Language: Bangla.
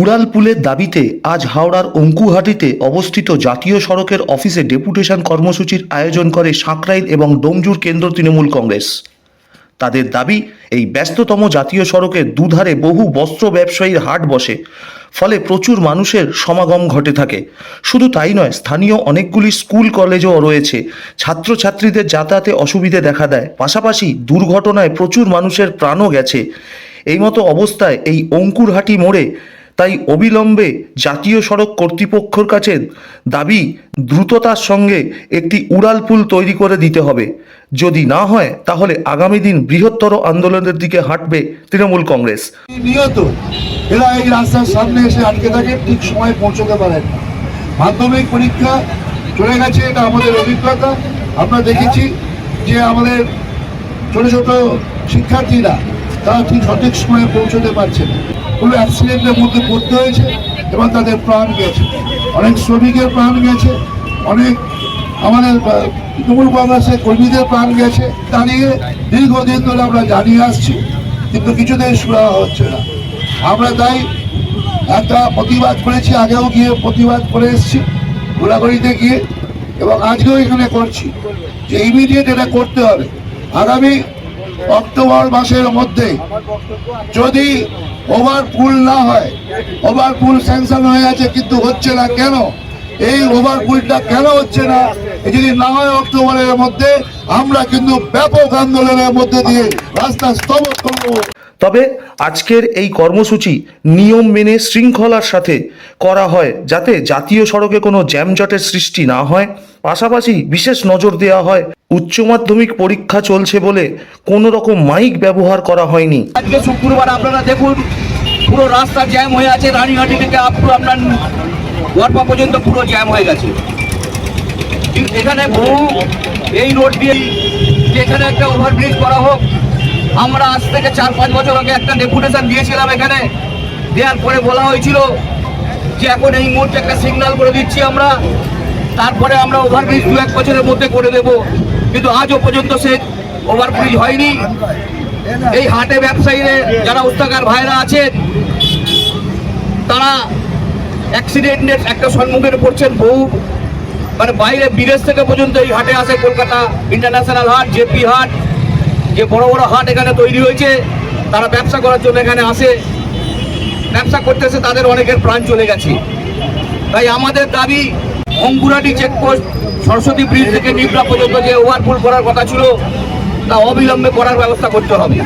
উড়ালপুলের দাবিতে আজ হাওড়ার অঙ্কুহাটিতে অবস্থিত জাতীয় সড়কের অফিসে ডেপুটেশন কর্মসূচির আয়োজন করে সাঁকরাইল এবং ডোমজুর কেন্দ্র তৃণমূল কংগ্রেস। তাদের দাবি, এই ব্যস্ততম জাতীয় সড়কের দুধারে বহু বস্ত্র ব্যবসায়ীর হাট বসে, ফলে প্রচুর মানুষের সমাগম ঘটে থাকে। শুধু তাই নয়, স্থানীয় অনেকগুলি স্কুল, কলেজও রয়েছে। ছাত্রছাত্রীদের যাতায়াতে অসুবিধে দেখা দেয়। পাশাপাশি দুর্ঘটনায় প্রচুর মানুষের প্রাণও গেছে। এই মতো অবস্থায় এই অঙ্কুরহাটি মোড়ে তাই অবিলম্বে জাতীয় সড়ক কর্তৃপক্ষের কাছে দাবি দ্রুততার সঙ্গে একটি উড়ালপুল তৈরি করে দিতে হবে। যদি না হয়, তাহলে আগামী দিন বৃহত্তর আন্দোলনের দিকে হাঁটবে তৃণমূল কংগ্রেস। নিয়ত এরা এই রাস্তার সামনে এসে আটকে থাকে, ঠিক সময় পৌঁছতে পারেন না। মাধ্যমিক পরীক্ষা চলে গেছে, এটা আমাদের অভিজ্ঞতা। আমরা দেখেছি যে আমাদের ছোট ছোট শিক্ষার্থীরা তারা ঠিক সঠিক সময়ে পৌঁছতে পারছে না। কোনো অ্যাক্সিডেন্টের মধ্যে পড়তে হয়েছে এবং তাদের প্রাণ গেছে। অনেক শ্রমিকের প্রাণ গেছে, অনেক আমাদের তৃণমূল কংগ্রেসের কর্মীদের প্রাণ গেছে। দাঁড়িয়ে দীর্ঘদিন ধরে আমরা জানিয়ে আসছি, কিন্তু কিছুতেই শোনা হচ্ছে না। আমরা তাই একটা প্রতিবাদ করেছি, আগেও গিয়ে প্রতিবাদ করে এসেছি ঘোরাঘুরিতে গিয়ে, এবং আজকেও এখানে করছি যে ইমিডিয়েট এটা করতে হবে। আগামী অক্টোবর মাসের মধ্যে যদি ওভারপুল না হয় ওভারপুল স্যাংশন হয়ে আছে কিন্তু হচ্ছে না কেন? এই ওভারপুলটা কেন হচ্ছে না? যদি না হয় অক্টোবরের মধ্যে, আমরা কিন্তু ব্যাপক আন্দোলনের মধ্যে দিয়ে রাস্তা স্থগত করব। তবে আজকের এই কর্মসূচি নিয়ম মেনে শৃঙ্খলার সাথে করা হয় যাতে জাতীয় সড়কে কোনো জ্যামজটের সৃষ্টি না হয়। পাশাপাশি বিশেষ নজর দেওয়া হয় উচ্চ মাধ্যমিক পরীক্ষা চলছে বলে কোনো রকম মাইক ব্যবহার করা হয়নি। আজকে শুক্রবার আপনারা দেখুন, পুরো রাস্তা জ্যাম হয়ে আছে, রানীহাটি থেকে আপ টু আপনার গড়পা পর্যন্ত পুরো জ্যাম হয়ে গেছে। এখানে বহু এই রোড দিয়ে এখানে একটা ওভারব্রিজ করা হোক, আমরা আজ থেকে চার পাঁচ বছর আগে একটা ডেপুটেশন দিয়েছিলাম এখানে। দেওয়ার পরে বলা হয়েছিল যে এখন এই মুহূর্তে একটা সিগন্যাল করে দিচ্ছি আমরা। তারপরে আমরা ওভারব্রিজ দু এক বছরের মধ্যে করে দেব। কিন্তু আজও পর্যন্ত সে ওভারব্রিজ হয়নি। এই হাটে ব্যবসায়ীরা, যারা উস্তাকার ভাইরা আছেন, তারা অ্যাক্সিডেন্টের একটা সম্মুখীন পড়ছেন বহু। মানে বাইরে বিদেশ থেকে পর্যন্ত এই হাটে আসে কলকাতা ইন্টারন্যাশনাল হাট জেপি হাট, যে বড় বড় হাট এখানে তৈরি হয়েছে, তারা ব্যবসা করার জন্য এখানে আসে। ব্যবসা করতেছে তাদের অনেকের প্রাণ চলে গেছে। তাই আমাদের দাবি অঙ্কুরাটি চেকপোস্ট সরস্বতী ব্রিজ থেকে নিবড়া পর্যন্ত যে ওভারপুল করার কথা ছিল, তা অবিলম্বে করার ব্যবস্থা করতে হবে।